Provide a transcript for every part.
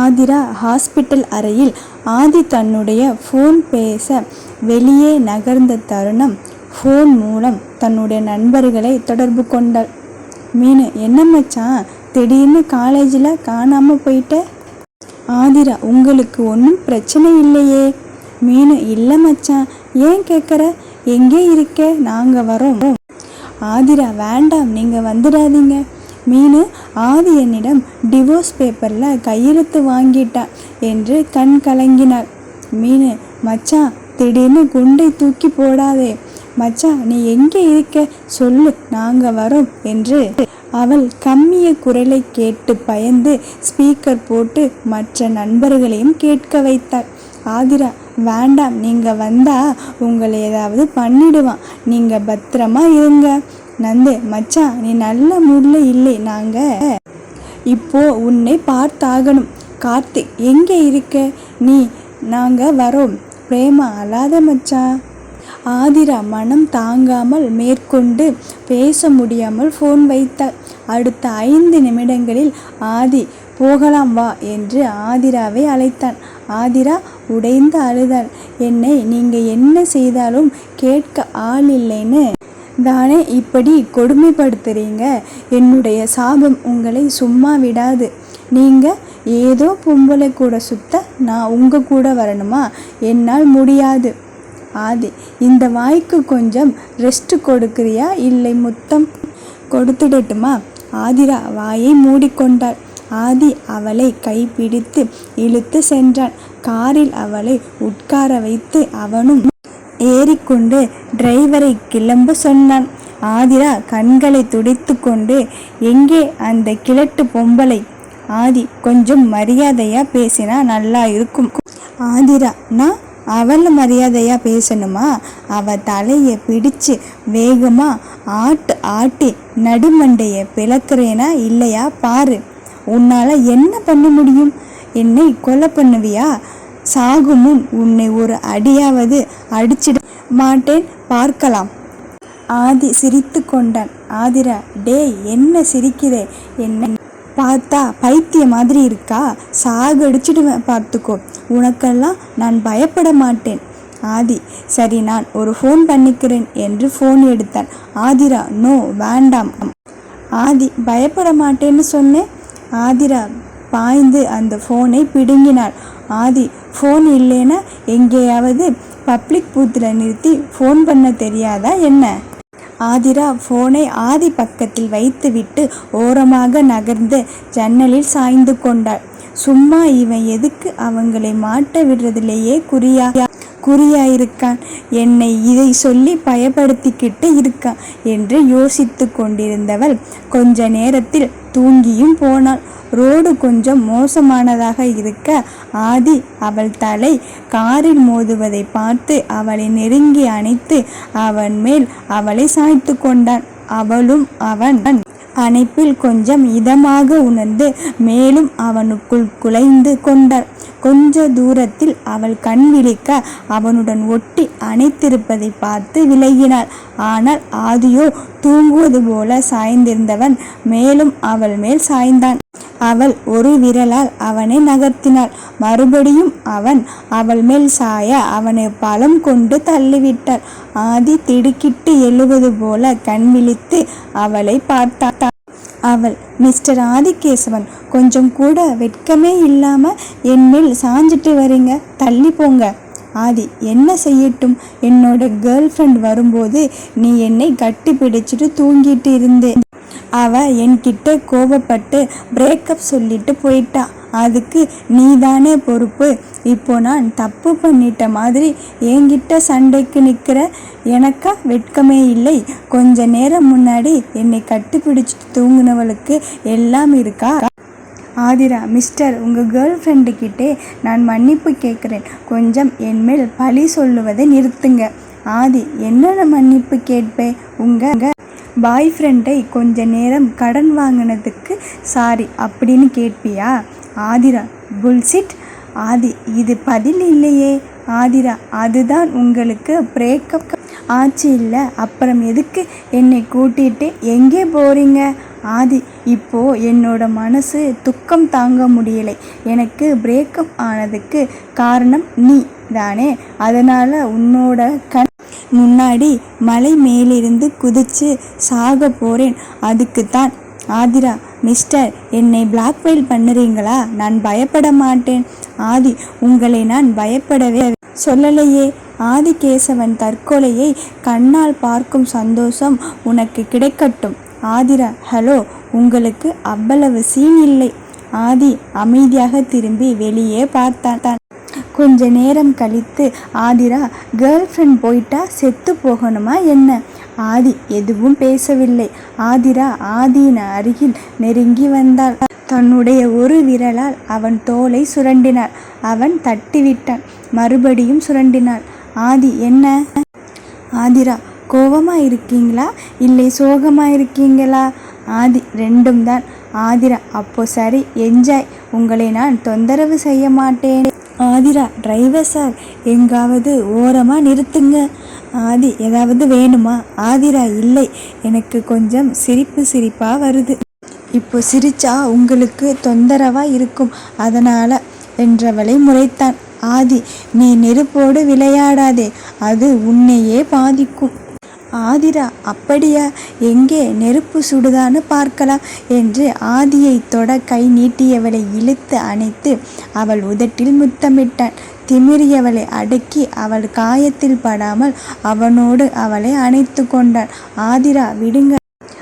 Aadhira hospital அறையில் ஆதி தன்னுடைய phone பேச வெளியே நகர்ந்த தருணம் ஃபோன் மூலம் தன்னுடைய நண்பர்களை தொடர்பு கொண்டாள். மீனு என்ன மச்சான்? திடீர்னு காலேஜில் காணாமல் போயிட்ட? ஆதிரா உங்களுக்கு ஒன்றும் பிரச்சனை இல்லையே. மீனு இல்லை மச்சான். ஏன் கேட்குற எங்கே இருக்க? நாங்கள் வரோம். ஆதிரா வேண்டாம். நீங்கள் வந்துடாதீங்க. மீனு ஆதி என்னிடம் டிவோர்ஸ் பேப்பரில் கையெழுத்து வாங்கிட்டா என்று கண் கலங்கினார் மீனு மச்சான் திடீர்னு குண்டை தூக்கி போடாதே. மச்சான் நீ எங்கே இருக்க? சொல்லு நாங்கள் வரோம் என்று அவள் கம்மிய குரலை கேட்டு பயந்து ஸ்பீக்கர் போட்டு மற்ற நண்பர்களையும் கேட்க வைத்தாள். ஆதிரா வேண்டாம் நீங்கள் வந்தா உங்களை ஏதாவது பண்ணிடுவான். நீங்கள் பத்திரமா இருங்க நந்து மச்சான் நீ நல்ல மூடில் இல்லை நாங்கள் இப்போ உன்னை பார்த்தாகணும். கார்த்திக் எங்கே இருக்க? நீ நாங்கள் வரோம். பிரேமா அழாத மச்சான் ஆதிரா மனம் தாங்காமல் மேற்கொண்டு பேச முடியாமல் ஃபோன் வைத்தாள். அடுத்த ஐந்து நிமிடங்களில் ஆதி போகலாம் வா என்று ஆதிராவை அழைத்தான். ஆதிரா உடைந்து அழுதாள். என்னை நீங்கள் என்ன செய்தாலும் கேட்க ஆள் இல்லைன்னு தானே இப்படி கொடுமைப்படுத்துறீங்க? என்னுடைய சாபம் உங்களை சும்மா விடாது. நீங்கள் ஏதோ பொம்பளை கூட சுத்த நான் உங்கள் கூட வரணுமா? என்னால் முடியாது. ஆதி இந்த வாய்க்கு கொஞ்சம் ரெஸ்ட் கொடுக்குறியா? இல்லை முத்தம் கொடுத்துடட்டுமா? ஆதிரா வாயை மூடிக்கொண்டாள். ஆதி அவளை கைப்பிடித்து இழுத்து சென்றான். காரில் அவளை உட்கார வைத்து அவனும் ஏறிக்கொண்டு டிரைவரை கிளம்ப சொன்னான். ஆதிரா கண்களை துடைத்து கொண்டு எங்கே அந்த கிழட்டு பொம்பளை? ஆதி கொஞ்சம் மரியாதையா பேசினா நல்லா இருக்கும். ஆதிரா நான் அவள மரியாதையா பேசணுமா? அவ தலையை பிடிச்சு வேகமா ஆட்டு ஆட்டி நடுமண்டைய பிளக்குறேனா இல்லையா பாரு. உன்னால என்ன பண்ண முடியும்? என்னை கொலை பண்ணுவியா? சாகும் முன் உன்னை ஒரு அடியாவது அடிச்சிட மாட்டேன் பார்க்கலாம். ஆதி சிரித்து கொண்டான். ஆதிரா டேய் என்ன சிரிக்கிறே? என்ன பார்த்தா பைத்திய மாதிரி இருக்கா? சாகடிச்சிடுவேன் பார்த்துக்கோ. உனக்கெல்லாம் நான் பயப்பட மாட்டேன். ஆதி சரி நான் ஒரு ஃபோன் பண்ணிக்கிறேன் என்று ஃபோன் எடுத்தான். ஆதிரா நோ வேண்டாம். ஆதி பயப்பட மாட்டேன்னு சொன்னேன்? ஆதிரா பாய்ந்து அந்த ஃபோனை பிடுங்கினாள். ஆதி ஃபோன் இல்லைன்னா எங்கேயாவது பப்ளிக் பூத்தில் நிறுத்தி ஃபோன் பண்ண தெரியாதா என்ன? ஆதிரா ஃபோனை ஆதி பக்கத்தில் வைத்துவிட்டு ஓரமாக நகர்ந்து ஜன்னலில் சாய்ந்து கொண்டாள். சும்மா இவன் எதுக்கு அவங்களை மாட்ட விடுறதுலேயே குறியா குறியாயிருக்கான் என்னை இதை சொல்லி பயப்படுத்திக்கிட்டு இருக்கான் என்று யோசித்து கொண்டிருந்தவள் கொஞ்ச நேரத்தில் தூங்கியும் போனாள். ரோடு கொஞ்சம் மோசமானதாக இருக்க ஆதி அவள் தலை காரில் மோதுவதை பார்த்து அவளை நெருங்கி அணைத்து அவன் மேல் அவளை சாய்த்து கொண்டான். அவளும் அவன் அணைப்பில் கொஞ்சம் இதமாக உணர்ந்து மேலும் அவனுக்குள் குலைந்து கொண்டாள். கொஞ்ச தூரத்தில் அவள் கண் விழிக்க அவனுடன் ஒட்டி அணைத்திருப்பதை பார்த்து விலகினாள். ஆனால் ஆதியோ தூங்குவது போல சாய்ந்திருந்தவன் மேலும் அவள் மேல் சாய்ந்தான். அவள் ஒரு விரலால் அவனை நகர்த்தினாள். மறுபடியும் அவன் அவள் மேல் சாய அவனை பலம் கொண்டு தள்ளிவிட்டாள். ஆதி திடுக்கிட்டு எழுவது போல கண் விழித்து அவளை பார்த்தான் அவள் மிஸ்டர் ஆதிகேசவன் கொஞ்சம் கூட வெட்கமே இல்லாமல் என் மேல் சாஞ்சிட்டு வரீங்க தள்ளி போங்க. ஆதி என்ன செய்யட்டும்? என்னோட கேர்ள் ஃப்ரெண்ட் வரும்போது நீ என்னை கட்டி பிடிச்சிட்டு தூங்கிட்டு இருந்தேன் அவ என்கிட்ட கோபப்பட்டு பிரேக்கப் சொல்லிட்டு போயிட்டா. அதுக்கு நீதானே பொறுப்பு. இப்போ நான் தப்பு பண்ணிட்ட மாதிரி என்கிட்ட சண்டைக்கு நிற்கிற எனக்கா வெட்கமே இல்லை. கொஞ்ச நேரம் முன்னாடி என்னை கட்டுப்பிடிச்சிட்டு தூங்கினவளுக்கு எல்லாம் இருக்கா? ஆதிரா மிஸ்டர் உங்கள் கேர்ள் ஃப்ரெண்டுக்கிட்டே நான் மன்னிப்பு கேட்குறேன். கொஞ்சம் என்மேல் பழி சொல்லுவதை நிறுத்துங்க. ஆதி என்னென்ன மன்னிப்பு கேட்பேன் உங்கள் பாய் ஃப்ரெண்டை கொஞ்ச நேரம் கடன் வாங்கினதுக்கு சாரி அப்படின்னு கேட்பியா? ஆதிரா புல்சிட் ஆதி இது பதில் இல்லையே. ஆதிரா அதுதான் உங்களுக்கு பிரேக்கப் ஆச்சு இல்லை. அப்புறம் எதுக்கு என்னை கூட்டிட்டு எங்கே போறீங்க? ஆதி இப்போ என்னோட மனசு துக்கம் தாங்க முடியலை. எனக்கு பிரேக்கப் ஆனதுக்கு காரணம் நீ தானே. அதனால உன்னோட கண் முன்னாடி மலை மேலிருந்து குதிச்சு சாக போறேன். அதுக்கு தான் ஆதிரா மிஸ்டர் என்னை பிளாக்மெயில் பண்ணுறீங்களா? நான் பயப்பட மாட்டேன். ஆதி உங்களை நான் பயப்படவே சொல்லலையே. ஆதிகேசவன் தற்கொலையை கண்ணால் பார்க்கும் சந்தோஷம் உனக்கு கிடைக்கட்டும். ஆதிரா ஹலோ உங்களுக்கு அவ்வளவு சீன் இல்லை. ஆதி அமைதியாக திரும்பி வெளியே பார்த்தான் கொஞ்ச நேரம் கழித்து ஆதிரா கேர்ள் ஃப்ரெண்ட் போயிட்டா செத்து போகணுமா என்ன? ஆதி எதுவும் பேசவில்லை. ஆதிரா ஆதியின் அருகில் நெருங்கி வந்தாள். தன்னுடைய ஒரு விரலால் அவன் தோலை சுரண்டினாள். அவன் தட்டிவிட்டான். மறுபடியும் சுரண்டினாள். ஆதி என்ன? ஆதிரா கோவமா இருக்கீங்களா? இல்லை சோகமா இருக்கீங்களா? ஆதி ரெண்டும் தான். ஆதிரா அப்போ சரி என்ஜாய் உங்களை நான் தொந்தரவு செய்ய மாட்டேன். ஆதிரா டிரைவர் சார் எங்காவது ஓரமாக நிறுத்துங்க. ஆதி ஏதாவது வேணுமா? ஆதிரா இல்லை. எனக்கு கொஞ்சம் சிரிப்பு சிரிப்பாக வருது. இப்போ சிரிச்சா உங்களுக்கு தொந்தரவாக இருக்கும். அதனால் என்றவளை முறைத்தான். ஆதி நீ நெருப்போடு விளையாடாதே. அது உன்னையே பாதிக்கும். ஆதிரா அப்படியா? எங்கே? நெருப்பு சுடுதான்னு பார்க்கலாம் என்று ஆதியை தொட கை நீட்டியவளை இழுத்து அணைத்து அவள் உதட்டில் முத்தமிட்டான். திமிரியவளை அடக்கி அவள் காயத்தில் படாமல் அவனோடு அவளை அணைத்து கொண்டான். ஆதிரா விடுங்க.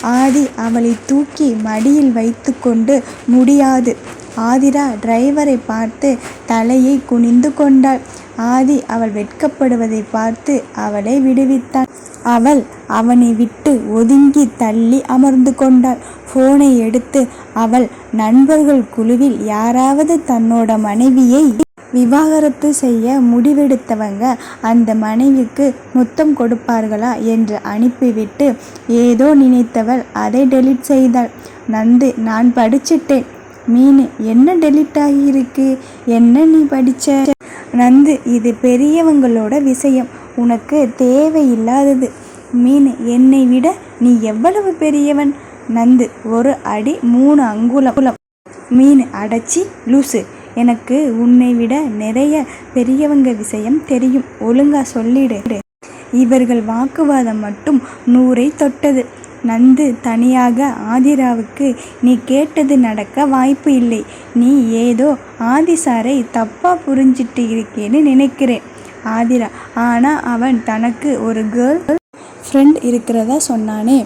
ஆதி அவளை தூக்கி மடியில் வைத்துக்கொண்டு முடியாது. ஆதிரா டிரைவரை பார்த்து தலையை குனிந்து கொண்டாள். ஆதி அவள் வெட்கப்படுவதை பார்த்து அவளை விடுவித்தான். அவள் அவனை விட்டு ஒதுங்கி தள்ளி அமர்ந்து கொண்டாள். போனை எடுத்து அவள் நண்பர்கள் குழுவில் யாராவது தன்னோட மனைவியை விவாகரத்து செய்ய முடிவெடுத்தவங்க அந்த மனைவிக்கு முத்தம் கொடுப்பார்களா என்று அனுப்பிவிட்டு ஏதோ நினைத்தவள் அதை டெலிட் செய்தாள். நந்து நான் படிச்சிட்டேன். மீன் என்ன டெலிட் ஆகியிருக்கு? என்ன நீ படிச்ச? நந்து இது பெரியவங்களோட விஷயம். உனக்கு தேவையில்லாதது. மீன் என்னை விட நீ எவ்வளவு பெரியவன்? நந்து ஒரு அடி மூணு அங்குலம். மீன் அடைச்சி லூசு. எனக்கு உன்னை விட நிறைய பெரியவங்க விஷயம் தெரியும். ஒழுங்கா சொல்லிடு. இவர்கள் வாக்குவாதம் மட்டும் நூறை தொட்டது. நந்து தனியாக ஆதிராவுக்கு நீ கேட்டது நடக்க வாய்ப்பு இல்லை. நீ ஏதோ ஆதிசாரை தப்பா புரிஞ்சிட்டு இருக்கேன்னு நினைக்கிறேன். ஆதிரா. ஆனால் அவன் தனக்கு ஒரு கேர்ள் ஃப்ரெண்ட் இருக்கிறதா சொன்னானே.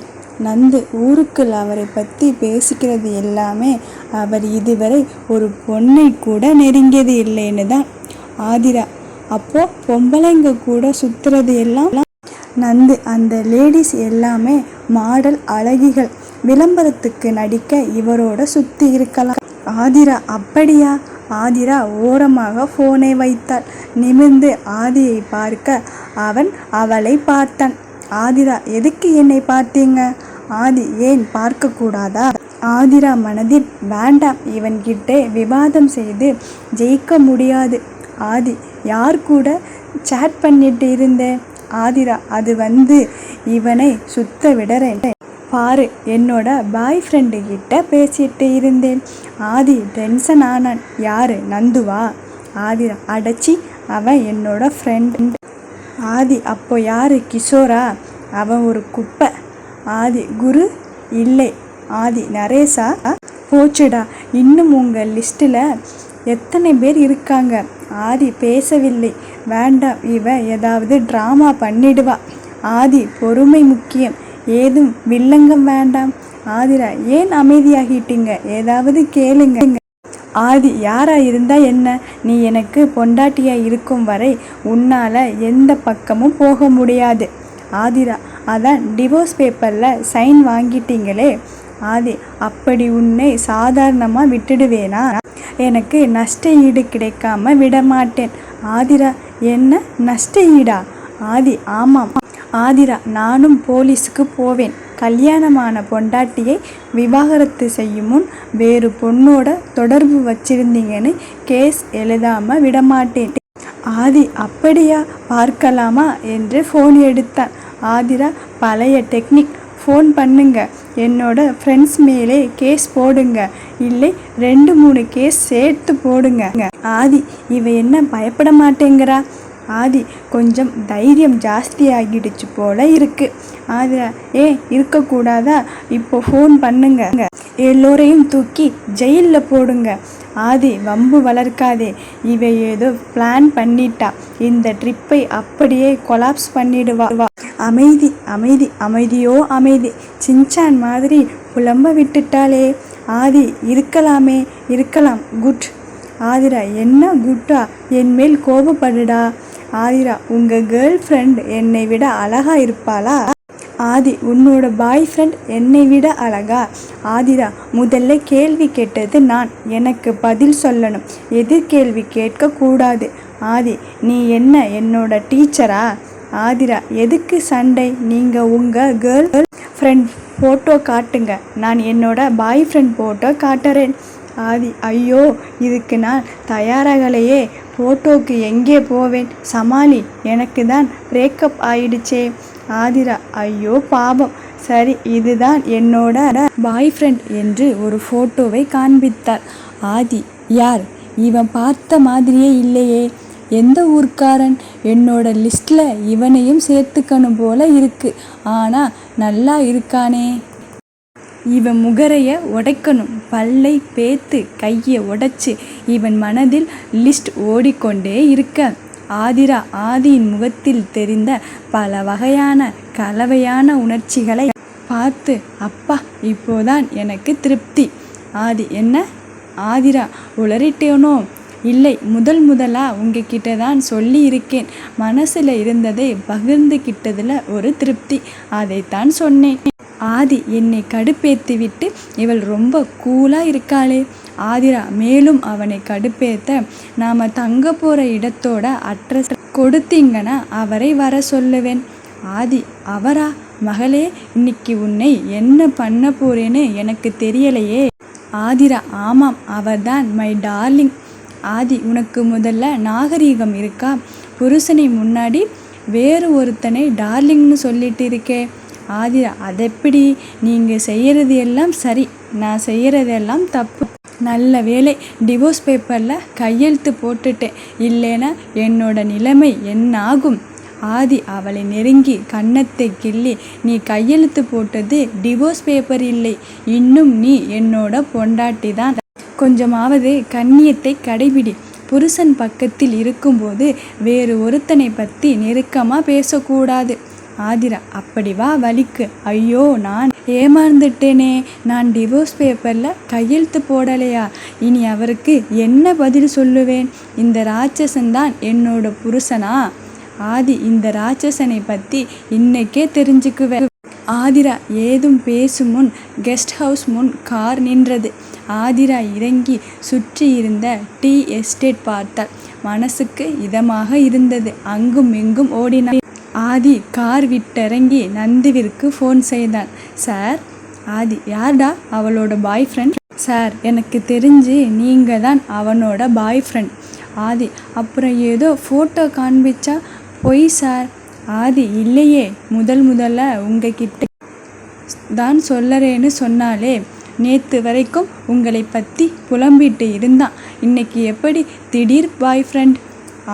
நந்து ஊருக்குள் அவரை பற்றி பேசிக்கிறது எல்லாமே அவர் இதுவரை ஒரு பொண்ணை கூட நெருங்கியது இல்லைன்னு தான். ஆதிரா அப்போ பொம்பளைங்க கூட சுற்றுறது எல்லாம் நந்து அந்த லேடிஸ் எல்லாமே மாடல் அழகிகள். விளம்பரத்துக்கு நடிக்க இவரோட சுற்றி இருக்கலாம். ஆதிரா அப்படியா? ஆதிரா ஓரமாக ஃபோனை வைத்தாள். நிமிர்ந்து ஆதியை பார்க்க அவன் அவளை பார்த்தான். ஆதிரா எதுக்கு என்னை பார்த்தீங்க? ஆதி ஏன் பார்க்கக்கூடாதா? ஆதிரா மனதில் வேண்டாம் இவன்கிட்ட விவாதம் செய்து ஜெயிக்க முடியாது. ஆதி யார் கூட சேட் பண்ணிட்டு இருந்தேன் ஆதிரா அது வந்து இவனை சுத்த விடறேன். பாரு என்னோட பாய் ஃப்ரெண்டு கிட்ட பேசிட்டு இருந்தேன். ஆதி டென்ஷன் ஆனான் யாரு? நந்துவா? ஆதி அடைச்சி அவன் என்னோட ஃப்ரெண்ட் ஆதி அப்போ யாரு? கிஷோரா? அவன் ஒரு குப்பை. ஆதி குரு? இல்லை. ஆதி நரேஷா? போச்சுடா. இன்னும் உங்கள் லிஸ்ட்டில் எத்தனை பேர் இருக்காங்க? ஆதி பேசவில்லை. வேண்டாம் இவ ஏதாவது ட்ராமா பண்ணிடுவா. ஆதி பொறுமை முக்கியம். ஏதும் வில்லங்கம் வேண்டாம். ஆதிரா ஏன் அமைதியாகிட்டீங்க? ஏதாவது கேளுங்க. ஆதி யாரா இருந்தா என்ன? நீ எனக்கு பொண்டாட்டியா இருக்கும் வரை உன்னால எந்த பக்கமும் போக முடியாது. ஆதிரா அதான் டிவோர்ஸ் பேப்பரில் சைன் வாங்கிட்டீங்களே. ஆதி அப்படி உன்னை சாதாரணமாக விட்டுடுவேனா? எனக்கு நஷ்ட ஈடு கிடைக்காம விடமாட்டேன். ஆதிரா என்ன? நஷ்ட ஈடா ஆதி ஆமாம். ஆதிரா நானும் போலீஸுக்கு போவேன். கல்யாணமான பொண்டாட்டியை விவாகரத்து செய்யும் முன் வேறு பொண்ணோட தொடர்பு வச்சிருந்தீங்கன்னு கேஸ் எழுதாமல் விடமாட்டேன். ஆதி அப்படியா? பார்க்கலாமா? என்று ஃபோன் எடுத்தான். ஆதிரா பழைய டெக்னிக் ஃபோன் பண்ணுங்க. என்னோட ஃப்ரெண்ட்ஸ் மேலே கேஸ் போடுங்க. இல்லை ரெண்டு மூணு கேஸ் சேர்த்து போடுங்க. ஆதி இவ என்ன பயப்பட மாட்டேங்கிறா? ஆதி கொஞ்சம் தைரியம் ஜாஸ்தியாகிடுச்சு போல் போல இருக்கு ஏ இருக்கக்கூடாதா? இப்போ ஃபோன் பண்ணுங்க. எல்லோரையும் தூக்கி ஜெயிலில் போடுங்க. ஆதி வம்பு வளர்க்காதே. இவ ஏதோ பிளான் பண்ணிட்டா. இந்த ட்ரிப்பை அப்படியே கொலாப்ஸ் பண்ணிடுவா. அமைதி அமைதி அமைதியோ அமைதி. சின்சான் மாதிரி புலம்ப விட்டுட்டாளே. ஆதி இருக்கலாமே இருக்கலாம். குட். ஆதிரா என்ன குட்டா? என் மேல் கோபப்படுடா. ஆதிரா உங்கள் கேர்ள் ஃப்ரெண்ட் என்னை விட அழகா இருப்பாளா? ஆதி உன்னோட பாய் ஃப்ரெண்ட் என்னை விட அழகா? ஆதிரா முதல்ல கேள்வி கேட்டது நான். எனக்கு பதில் சொல்லணும். எதிர்கேள்வி கேட்கக்கூடாது ஆதி நீ என்ன என்னோட டீச்சரா ஆதிரா எதுக்கு சண்டை? நீங்கள் உங்கள் கேர்ள் ஃப்ரெண்ட் ஃபோட்டோ காட்டுங்க. நான் என்னோட பாய் ஃப்ரெண்ட் ஃபோட்டோ காட்டுறேன். ஆதி ஐயோ இதுக்கு நான் தயாராகலையே. ஃபோட்டோக்கு எங்கே போவேன்? சமாளி எனக்கு தான் பிரேக்கப் ஆயிடுச்சே. ஆதிரா ஐயோ பாவம். சரி இதுதான் என்னோட பாய் ஃப்ரெண்ட் என்று ஒரு ஃபோட்டோவை காண்பித்தார் ஆதி யார்? இவன் பார்த்த மாதிரியே இல்லையே. எந்த ஊர்க்காரன்? என்னோட லிஸ்ட்டில் இவனையும் சேர்த்துக்கணும் போல இருக்கு. ஆனால் நல்லா இருக்கானே. இவன் முகரைய உடைக்கணும். பல்லை பேத்து கையை உடைச்சு இவன் மனதில் லிஸ்ட் ஓடிக்கொண்டே இருக்க. ஆதிரா ஆதியின் முகத்தில் தெரிந்த பல வகையான கலவையான உணர்ச்சிகளை பார்த்து அப்பா இப்போதான் எனக்கு திருப்தி. ஆதி என்ன? ஆதிரா உளறிட்டேனோ? இல்லை முதல் முதலா உங்ககிட்ட தான் சொல்லி இருக்கேன் மனசுல இருந்ததை பகிர்ந்துகிட்டதுல ஒரு திருப்தி. அதைத்தான் சொன்னேன். ஆதி என்னை கடுப்பேத்திவிட்டு இவள் ரொம்ப கூலாக இருக்காளே. ஆதிரா மேலும் அவனை கடுப்பேத்த நாம தங்க போகிற இடத்தோட அட்ரஸ் கொடுத்தீங்கன்னா அவரை வர சொல்லுவேன். ஆதி அவரா? மகளே இன்னைக்கு உன்னை என்ன பண்ண போறேன்னு எனக்கு தெரியலையே. ஆதிரா ஆமாம் அவர்தான் மை டார்லிங். ஆதி உனக்கு முதல்ல நாகரீகம் இருக்கா? புருஷனை முன்னாடி வேறு ஒருத்தனை டார்லிங்னு சொல்லிட்டு இருக்கே. ஆதிரா அதெப்படி நீங்கள் செய்கிறது எல்லாம் சரி. நான் செய்கிறதெல்லாம் தப்பு. நல்ல வேலை டிவோர்ஸ் பேப்பரில் கையெழுத்து போட்டுட்டேன் இல்லைன்னா என்னோட நிலைமை என்ன ஆகும் ஆதி அவளை நெருங்கி கன்னத்தை கிள்ளி நீ கையெழுத்து போட்டது டிவோர்ஸ் பேப்பர் இல்லை. இன்னும் நீ என்னோட பொண்டாட்டி தான். கொஞ்சமாவது கண்ணியத்தை கடைபிடி. புருஷன் பக்கத்தில் இருக்கும்போது வேறு ஒருத்தனை பற்றி நெருக்கமாக பேசக்கூடாது. ஆதிரா அப்படி வா வலிக்கு. ஐயோ நான் ஏமாந்துட்டேனே. நான் டிவோர்ஸ் பேப்பரில் கையெழுத்து போடலையா? இனி அவருக்கு என்ன பதில் சொல்லுவேன்? இந்த ராட்சசன் தான் என்னோட புருஷனா? ஆதி இந்த ராட்சசனை பற்றி இன்னைக்கே தெரிஞ்சுக்குவேன் ஆதிரா ஏதும் பேசும் முன் கெஸ்ட் ஹவுஸ் முன் கார் நின்றது. ஆதிரா இறங்கி சுற்றி இருந்த டீ எஸ்டேட் பார்த்தாள். மனசுக்கு இதமாக இருந்தது. அங்கும் இங்கும் ஓடினாள். ஆதி கார் விட்டிறங்கி நந்துவிற்கு ஃபோன் செய்தான். சார் ஆதி யார்டா அவளோட பாய் ஃப்ரெண்ட் சார் எனக்கு தெரிஞ்சு நீங்கள் தான் அவனோட பாய் ஃப்ரெண்ட் ஆதி அப்புறம் ஏதோ ஃபோட்டோ காண்பிச்சா பொய் சார். ஆதி இல்லையே. முதல் முதல்ல உங்ககிட்ட தான் சொல்லறேன்னு சொன்னாலே நேற்று வரைக்கும் உங்களை பற்றி புலம்பிட்டு இருந்தான். இன்னைக்கு எப்படி திடீர் பாய் ஃப்ரெண்ட்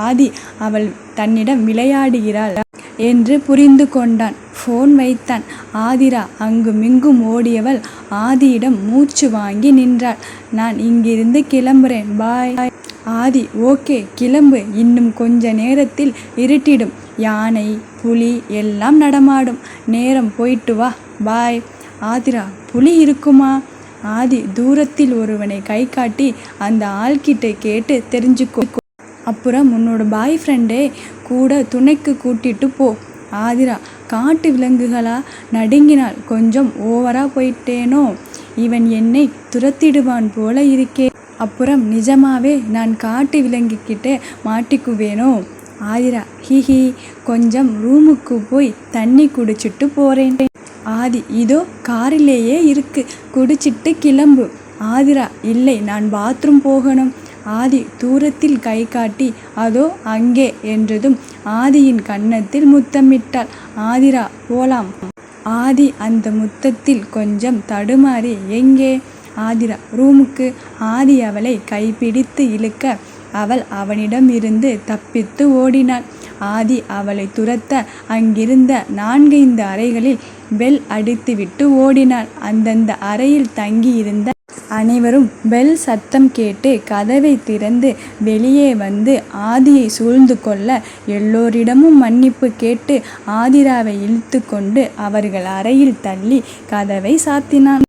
ஆதி அவள் தன்னிடம் விளையாடுகிறாள். என்று புரிந்து கொண்டான் ஃபோன் வைத்தான். ஆதிரா அங்குமிங்கும் ஓடியவள் ஆதியிடம் மூச்சு வாங்கி நின்றாள். நான் இங்கிருந்து கிளம்புறேன். பாய் ஆதி ஓகே கிளம்பு. இன்னும் கொஞ்ச நேரத்தில் இருட்டிடும். யானை புலி எல்லாம் நடமாடும். நேரம் போயிட்டு வா. பாய் ஆதிரா புலி இருக்குமா? ஆதி தூரத்தில் ஒருவனை கை காட்டி அந்த ஆள்கிட்ட கேட்டு தெரிஞ்சுக்கோ. அப்புறம் உன்னோட பாய் ஃப்ரெண்டே கூட துணைக்கு கூட்டிட்டு போ. ஆதிரா காட்டு விலங்குகளா நடுங்கினாள். கொஞ்சம் ஓவரா போயிட்டேனோ? இவன் என்னை துரத்திடுவான் போல இருக்கே. அப்புறம் நிஜமாவே நான் காட்டு விலங்குக்கிட்டே மாட்டிக்குவேனோ? ஆதிரா ஹிஹி கொஞ்சம் ரூமுக்கு போய் தண்ணி குடிச்சிட்டு போறேன். ஆதி இதோ காரிலேயே இருக்கு. குடிச்சிட்டு கிளம்பு. ஆதிரா இல்லை நான் பாத்ரூம் போகணும். ஆதி தூரத்தில் கை காட்டி அதோ அங்கே என்றதும் ஆதியின் கன்னத்தில் முத்தமிட்டாள். ஆதிரா போலாம். ஆதி அந்த முத்தத்தில் கொஞ்சம் தடுமாறி எங்கே? ஆதிரா ரூமுக்கு. ஆதி அவளை கைப்பிடித்து இழுக்க அவள் அவனிடம் இருந்து தப்பித்து ஓடினாள். ஆதி அவளை துரத்த அங்கிருந்த நான்கைந்து அறைகளில் பெல் அடித்துவிட்டு ஓடினாள். அந்தந்த அறையில் தங்கியிருந்த அனைவரும் பெல் சத்தம் கேட்டு கதவை திறந்து வெளியே வந்து ஆதியை சூழ்ந்து கொள்ள எல்லோரிடமும் மன்னிப்பு கேட்டு ஆதிராவை இழுத்து கொண்டு அவர்கள் அறையில் தள்ளி கதவை சாத்தினான்.